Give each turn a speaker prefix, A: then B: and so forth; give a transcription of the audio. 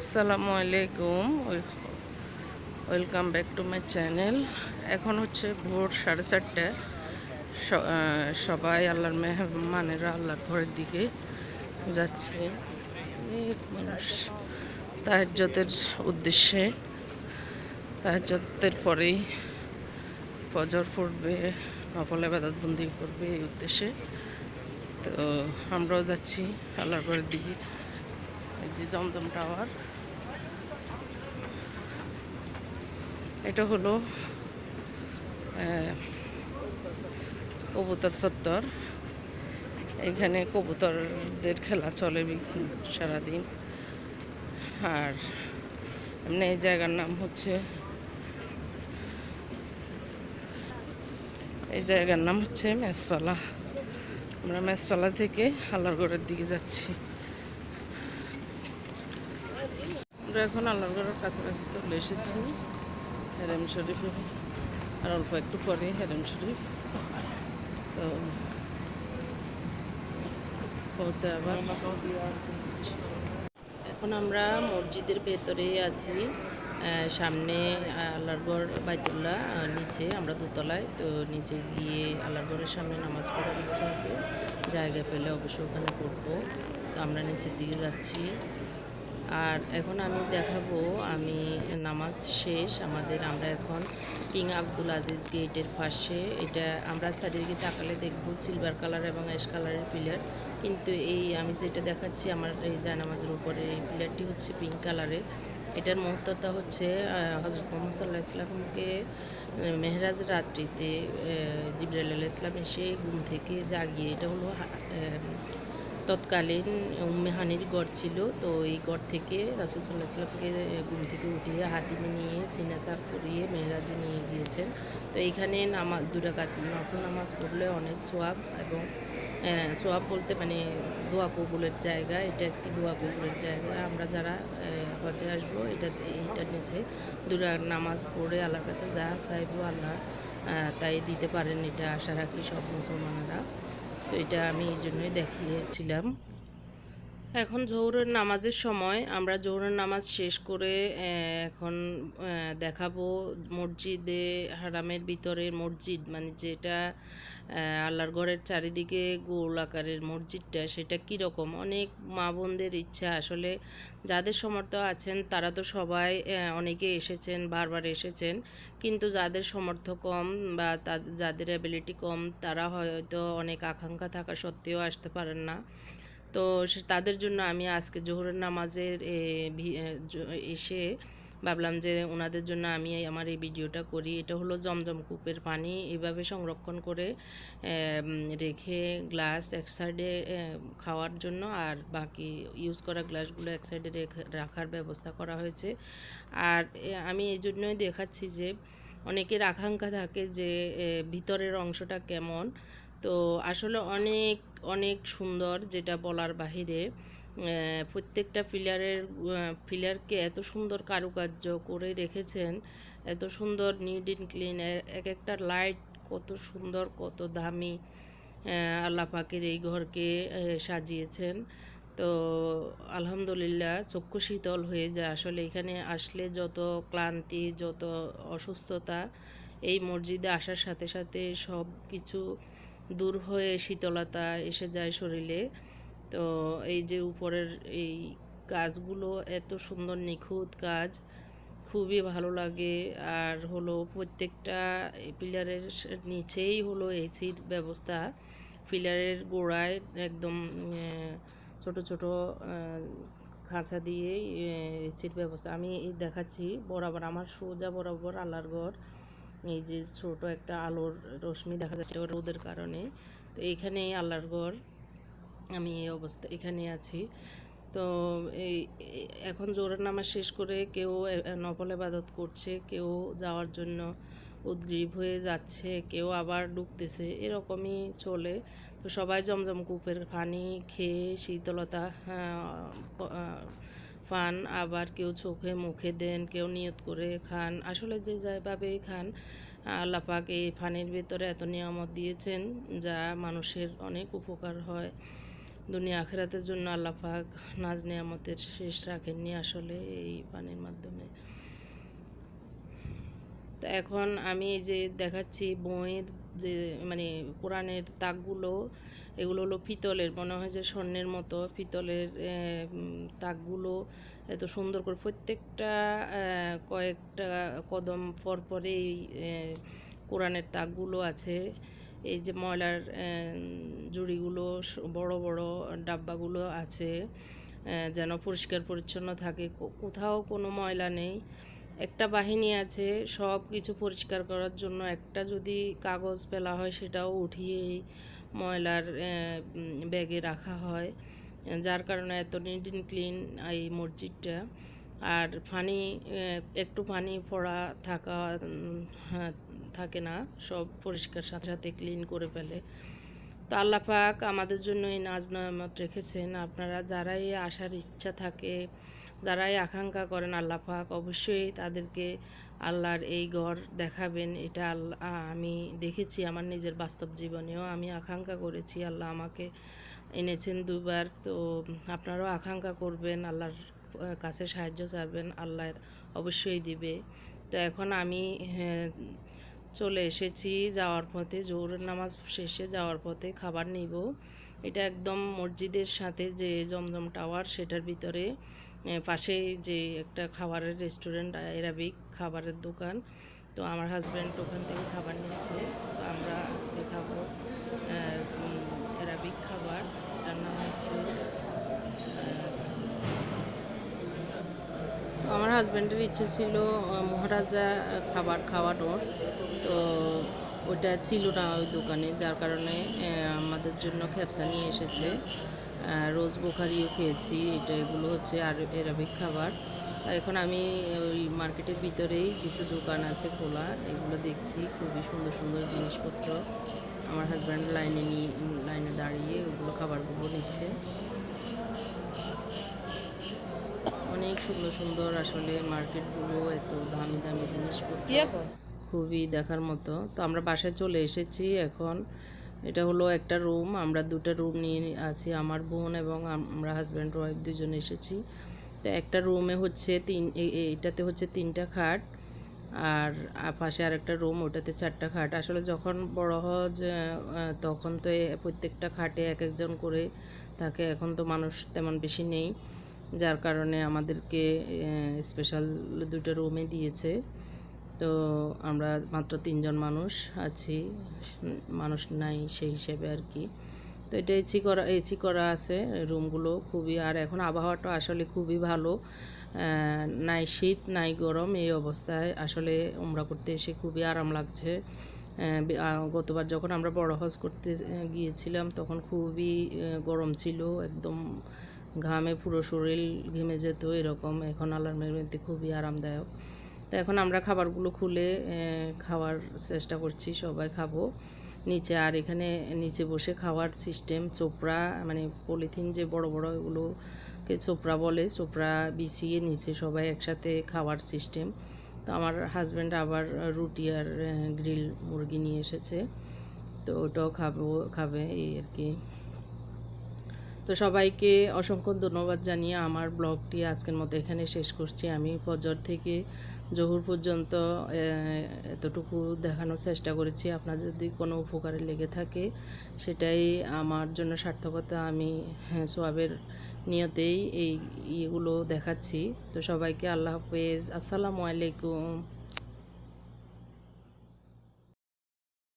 A: আসসালামু আলাইকুম welcome back to my channel. এখন হচ্ছে ভোর সাড়ে চারটে। সবাই আল্লাহর মেহমানেরা আল্লাহর ঘরের দিকে যাচ্ছে। অনেক মানুষ। তাহাজ্যতের উদ্দেশ্যে। তাহাজ্যতের পরেই ফজর পড়বে, নফল আবাদত বন্দি করবে এই উদ্দেশ্যে। তো আমরাও যাচ্ছি আল্লাহর ঘরের দিকে। যে জমজম টাওয়ার। এটা হলো কবুতর চত্বর এখানে কবুতরদের খেলা চলে সারাদিন। আর এমনি এই জায়গার নাম হচ্ছে, এই জায়গার নাম হচ্ছে মেসপালা। আমরা মেসপালা থেকে আল্লাহগড়ের দিকে যাচ্ছি। আমরা এখন আল্লাহগড়ের কাছাকাছি চলে এসেছি, হেরেম শরীফে। আর অল্প একটু পরে হেরেম শরীফ। তো, পৌঁছে আবার। এখন আমরা মসজিদের ভেতরে আছি। সামনে আল্লাহরগড় বাইতুল্লাহ নিচে আমরা দোতলায়। তো নিচে গিয়ে আল্লাহরগড়ের সামনে নামাজ পড়ার ইচ্ছা আছে। জায়গা পেলে অবশ্যই ওখানে পড়ব। তো আমরা নিচের দিকে যাচ্ছি। আর এখন আমি দেখাবো, আমি নামাজ শেষ, আমাদের আমরা এখন কিং আব্দুল আজিজ গেটের পাশে। এটা আমরা চারিদিকে তাকালে দেখব সিলভার কালার এবং অ্যাশ কালারের পিলার কিন্তু এই আমি যেটা দেখাচ্ছি আমার এই জায়নামাজের উপরে, এই পিলারটি হচ্ছে পিঙ্ক কালারের এটার মহত্বতা হচ্ছে হজরত মোহাম্মদ সাল্লাহ ইসলামকে মেহরাজ রাত্রিতে জিবরাল ইসলাম এসে ঘুম থেকে জাগিয়ে, এটা হলো তৎকালীন উম্মেহানির গড় ছিল। তো এই গড় থেকে রাসুল সাল্লাহ সাল্লামকে ঘুম থেকে উঠিয়ে হাতিমে নিয়ে সিনাসার করিয়ে মেহরাজে নিয়ে গিয়েছেন। তো এইখানে নামাজ দুরাকাত, নফল নামাজ পড়লে অনেক সোয়াব এবং সোয়াব বলতে মানে দোয়া কবুলের জায়গা। এটা একটি দোয়া কবুলের জায়গা। আমরা যারা হজে আসব, এটা এইটার নিচে। দুরা নামাজ পড়ে আল্লাহর কাছে যা চাইব আল্লাহ তাই দিতে পারেন। এটা আশা রাখি সব মুসলমানেরা। তো এটা আমি এই জন্যই দেখিয়েছিলাম। এখন জোহরের নামাজের সময় আমরা জোহরের নামাজ শেষ করে এখন দেখাবো মসজিদে, হারামের ভিতরে মসজিদ মানে যেটা আল্লাহর ঘরের চারিদিকে গোল আকারের মসজিদটা, সেটা কীরকম? অনেক মা বোনদের ইচ্ছা। আসলে যাদের সমর্থ আছেন, তারা তো সবাই অনেকে এসেছেন, বারবার এসেছেন। কিন্তু যাদের সমর্থ কম বা যাদের অ্যাবিলিটি কম, তারা হয়তো অনেক আকাঙ্ক্ষা থাকা সত্ত্বেও আসতে পারেন না। তো তাদের জন্য আমি আজকে জোহরের নামাজের এসে ভাবলাম যে ওনাদের জন্য আমি আমার এই ভিডিওটা করি। এটা হলো জমজম কূপের পানি। এভাবে সংরক্ষণ করে রেখে গ্লাস এক সাইডে খাওয়ার জন্য আর বাকি ইউজ করা গ্লাসগুলো এক সাইডে রাখার ব্যবস্থা করা হয়েছে। আর আমি এই জন্যই দেখাচ্ছি যে অনেকের আকাঙ্ক্ষা থাকে যে ভিতরের অংশটা কেমন। তো আসলে অনেক অনেক সুন্দর যেটা বলার বাহিরে। প্রত্যেকটা পিলারের পিলারকে এত সুন্দর কারুকার্য করে রেখেছেন এত সুন্দর নিট অ্যান্ড ক্লিন এক একটা লাইট কত সুন্দর কত দামি আহ, আল্লাহ পাকের এই ঘরকে সাজিয়েছেন। তো আলহামদুলিল্লাহ চক্ষু শীতল হয়ে যায়। আসলে এখানে আসলে যত ক্লান্তি যত অসুস্থতা এই মসজিদে আসার সাথে সাথে সব কিছু দূর হয়ে শীতলতা এসে যায় শরীরে। তো এই যে উপরের এই কাজগুলো এত সুন্দর নিখুঁত কাজ খুবই ভালো লাগে। আর হলো প্রত্যেকটা পিলারের নিচেই হলো এসির ব্যবস্থা। পিলারের গোড়ায় একদম ছোট ছোট খাঁচা দিয়ে এসির ব্যবস্থা। আমি দেখাচ্ছি বরাবর, আমার সোজা বরাবর আল্লাহর ঘর। এই যে ছোট একটা আলোর রশ্মি দেখা যাচ্ছে রোদের কারণে। তো এইখানেই আল্লাহর ঘর। আমি এই অবস্থা এখানে আছি। তো এই, এখন জোরের নামাজ শেষ করে কেউ এ- নফল ইবাদত করছে, কেউ যাওয়ার জন্য উদ্গ্রীব হয়ে যাচ্ছে, কেউ আবার ঢুকতেছে এরকমই চলে। তো সবাই জমজম কূপের পানি খেয়ে শীতলতা পান আবার কেউ চোখে মুখে দেন, কেউ নিয়ত করে খান। আসলে যে যেভাবেই খান আল্লাহ পাক এই পানির ভিতরে এত নিয়ামত দিয়েছেন যা মানুষের অনেক উপকার হয়। দুনিয়া আখেরাতের জন্য আল্লাহ পাক নাজ নিয়ামতের শেষ রাখেননি আসলে এই পানির মাধ্যমে। তো এখন আমি যে দেখাচ্ছি বইয়ের যে মানে কোরআনের তাকগুলো এগুলো হলো পিতলের, মনে হয় যে স্বর্ণের মতো পিতলের তাকগুলো এত সুন্দর করে প্রত্যেকটা কয়েকটা কদম পর পরে এই কোরআনের তাকগুলো আছে। এই যে ময়লার জুড়িগুলো বড় বড় ডাব্বাগুলো আছে যেন পরিষ্কার পরিচ্ছন্ন থাকে। কোথাও কোনো ময়লা নেই। একটা বাহিনী আছে সব কিছু পরিষ্কার করার জন্য একটা যদি কাগজ ফেলা হয় সেটাও উঠিয়ে ময়লার ব্যাগে রাখা হয়। যার কারণে এত নিট অ্যান্ড ক্লিন এই মসজিদটা। আর পানি একটু পানি পড়া থাকা হ্যাঁ, থাকে না সব পরিষ্কার সাথে সাথে ক্লিন করে ফেলে। তো আল্লাহ পাক আমাদের জন্য এই নাজ নয়ামত রেখেছেন। আপনারা যারাই আসার ইচ্ছা থাকে যারাই আকাঙ্ক্ষা করেন আল্লাহ পাক অবশ্যই তাদেরকে আল্লাহর এই ঘর দেখাবেন। এটা আমি দেখেছি আমার নিজের বাস্তব জীবনেও। আমি আকাঙ্ক্ষা করেছি আল্লাহ আমাকে এনেছেন দুবার। তো আপনারাও আকাঙ্ক্ষা করবেন আল্লাহর কাছে সাহায্য চাবেন আল্লাহ অবশ্যই দিবে। তো এখন আমি হ্যাঁ, চলে এসেছি যাওয়ার পথে জোহরের নামাজ শেষে যাওয়ার পথে খাবার নিব। এটা একদম মসজিদের সাথে যে জমজম টাওয়ার সেটার ভিতরে এ, পাশেই যে একটা খাবারের রেস্টুরেন্ট এরাবিক খাবারের দোকান। তো আমার হাজব্যান্ড ওখান থেকে খাবার নিচ্ছে। তো আমরা আজকে খাব এরাবিক খাবার। এটার নাম হচ্ছে আমার হাজব্যান্ডের ইচ্ছে ছিল মহারাজা খাবার খাওয়ানোর। ওটা ছিল না ওই দোকানে, যার কারণে আমাদের জন্য খেপসা নিয়ে এসেছে। রোজ বোখারিও খেয়েছি, এটা এগুলো হচ্ছে আর এরাবিক খাবার। এখন আমি ওই মার্কেটের ভিতরেই কিছু দোকান আছে খোলা, এগুলো দেখছি, খুবই সুন্দর সুন্দর জিনিসপত্র। আমার হাজব্যান্ড লাইনে নিয়ে লাইনে দাঁড়িয়ে ওগুলো খাবারগুলো নিচ্ছে। অনেক সুন্দর সুন্দর আসলে মার্কেটগুলো, এত দামি দামি জিনিসপত্র। খুবই দেখার মতো। তো আমরা বাসায় চলে এসেছি এখন। এটা হলো একটা রুম। আমরা দুটো রুম নিয়ে আছি, আমার বোন এবং আমরা হাজব্যান্ড ওয়াইফ দুজন এসেছি। তো একটা রুমে হচ্ছে তিন এ- এ- এটাতে হচ্ছে তিনটা খাট আর পাশে আরেকটা রুম, ওটাতে চারটা খাট। আসলে যখন বড় হজ তখন তো প্রত্যেকটা খাটে এক একজন করে থাকে। এখন তো মানুষ তেমন বেশি নেই, যার কারণে আমাদেরকে স্পেশাল দুটো রুমে দিয়েছে। তো আমরা মাত্র তিনজন মানুষ আছি, মানুষ নাই সেই হিসেবে আর কি। তো এটা এসি করা এসি করা আছে রুমগুলো খুবই, আর এখন আবহাওয়াটা আসলে খুবই ভালো। নাই শীত, নাই গরম এই অবস্থায় আসলে উমরা করতে এসে খুবই আরাম লাগছে। গতবার যখন আমরা বড় হজ করতে গিয়েছিলাম তখন খুবই গরম ছিল, একদম ঘামে পুরো শরীর ঘেমে যেত এরকম। এখন আল্লাহর মেহরবানিতে খুবই আরামদায়ক। তো এখন আমরা খাবারগুলো খুলে খাওয়ার চেষ্টা করছি, সবাই খাব। নিচে আর এখানে, নিচে বসে খাওয়ার সিস্টেম চোপড়া মানে পলিথিন যে বড় বড় ওগুলোকে চোপড়া বলে, চোপড়া বিছিয়ে নিচে সবাই একসাথে খাওয়ার সিস্টেম তো আমার হাজব্যান্ড আবার রুটি আর গ্রিল মুরগি নিয়ে এসেছে, তো ওটাও খাব, খাবে এই আর কি। তো সবাইকে অসংখ্য ধন্যবাদ জানিয়ে আমার ব্লগটি আজকের মতো এখানে শেষ করছি। আমি ফজর থেকে জহুর পর্যন্ত এতটুকু দেখানোর চেষ্টা করেছি। আপনার যদি কোনো উপকারে লেগে থাকে সেটাই আমার জন্য সার্থকতা। আমি হ্যাঁ, সোয়াবের নিয়তেই এই ইয়েগুলো দেখাচ্ছি। তো সবাইকে আল্লাহ হাফেজ। আসসালামু আলাইকুম।